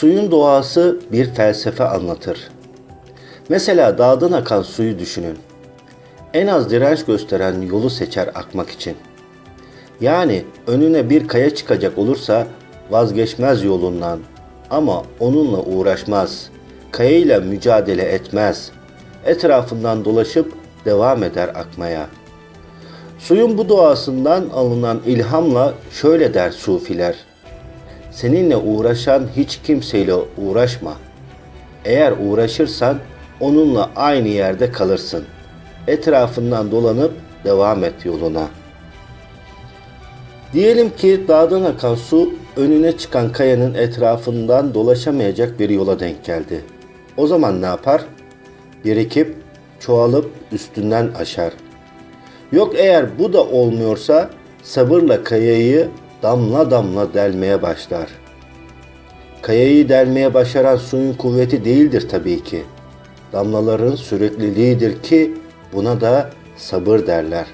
Suyun doğası bir felsefe anlatır. Mesela dağdan akan suyu düşünün. En az direnç gösteren yolu seçer akmak için. Yani önüne bir kaya çıkacak olursa vazgeçmez yolundan ama onunla uğraşmaz. Kayayla mücadele etmez. Etrafından dolaşıp devam eder akmaya. Suyun bu doğasından alınan ilhamla şöyle der sufiler. Seninle uğraşan hiç kimseyle uğraşma. Eğer uğraşırsan onunla aynı yerde kalırsın. Etrafından dolanıp devam et yoluna. Diyelim ki dağdan akan su önüne çıkan kayanın etrafından dolaşamayacak bir yola denk geldi. O zaman ne yapar? Birikip, çoğalıp üstünden aşar. Yok eğer bu da olmuyorsa sabırla kayayı damla damla delmeye başlar. Kayayı delmeye başaran suyun kuvveti değildir tabii ki. Damlaların sürekliliğidir ki buna da sabır derler.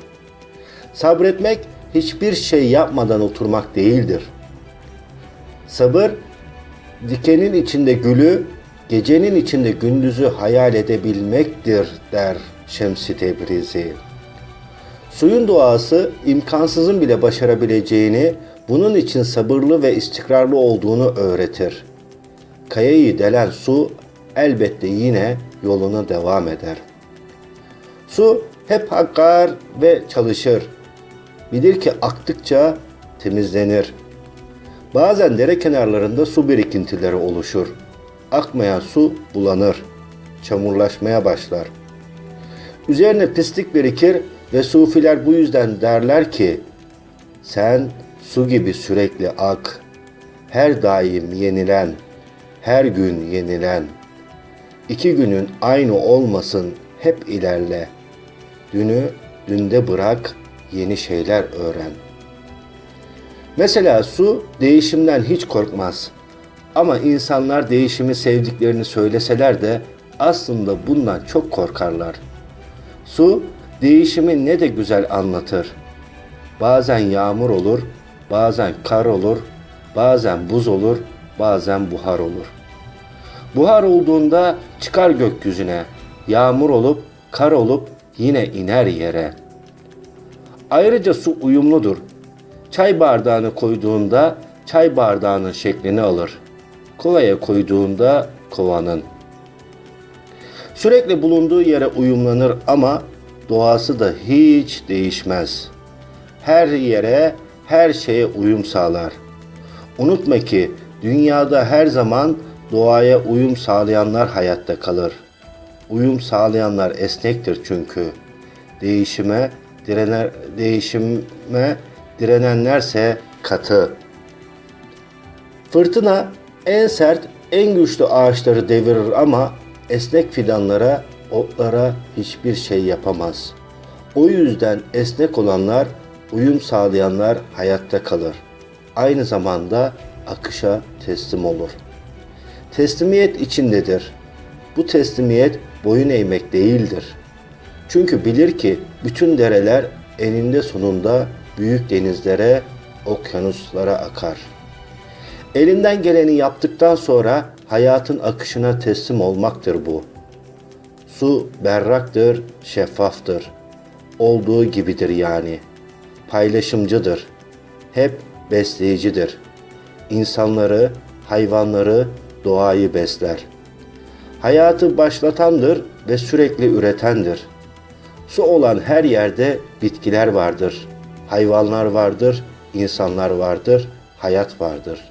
Sabretmek hiçbir şey yapmadan oturmak değildir. Sabır dikenin içinde gülü, gecenin içinde gündüzü hayal edebilmektir der Şems-i Tebrizi. Suyun doğası imkansızın bile başarabileceğini, bunun için sabırlı ve istikrarlı olduğunu öğretir. Kayayı delen su elbette yine yoluna devam eder. Su hep akar ve çalışır. Bilir ki aktıkça temizlenir. Bazen dere kenarlarında su birikintileri oluşur. Akmayan su bulanır, çamurlaşmaya başlar. Üzerine pislik birikir ve sufiler bu yüzden derler ki sen su gibi sürekli ak, her daim yenilen, her gün yenilen. İki günün aynı olmasın, hep ilerle. Dünü dünde bırak, yeni şeyler öğren. Mesela su değişimden hiç korkmaz. Ama insanlar değişimi sevdiklerini söyleseler de aslında bundan çok korkarlar. Su değişimi ne de güzel anlatır. Bazen yağmur olur, bazen kar olur, bazen buz olur, bazen buhar olur. Buhar olduğunda çıkar gökyüzüne, yağmur olup, kar olup yine iner yere. Ayrıca su uyumludur. Çay bardağını koyduğunda çay bardağının şeklini alır. Kovaya koyduğunda kovanın. Sürekli bulunduğu yere uyumlanır ama doğası da hiç değişmez. Her yere, her şeye uyum sağlar. Unutma ki dünyada her zaman doğaya uyum sağlayanlar hayatta kalır. Uyum sağlayanlar esnektir çünkü. Değişime direner değişime direnenlerse katı. Fırtına en sert, en güçlü ağaçları devirir ama esnek fidanlara, otlara hiçbir şey yapamaz. O yüzden esnek olanlar, uyum sağlayanlar hayatta kalır. Aynı zamanda akışa teslim olur. Teslimiyet içindedir. Bu teslimiyet boyun eğmek değildir. Çünkü bilir ki bütün dereler eninde sonunda büyük denizlere, okyanuslara akar. Elinden geleni yaptıktan sonra hayatın akışına teslim olmaktır bu. Su berraktır, şeffaftır. Olduğu gibidir yani. Paylaşımcıdır. Hep besleyicidir. İnsanları, hayvanları, doğayı besler. Hayatı başlatandır ve sürekli üretendir. Su olan her yerde bitkiler vardır, hayvanlar vardır, insanlar vardır, hayat vardır.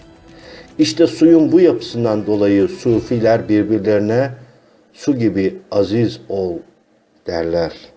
İşte suyun bu yapısından dolayı sufiler birbirlerine su gibi aziz ol derler.''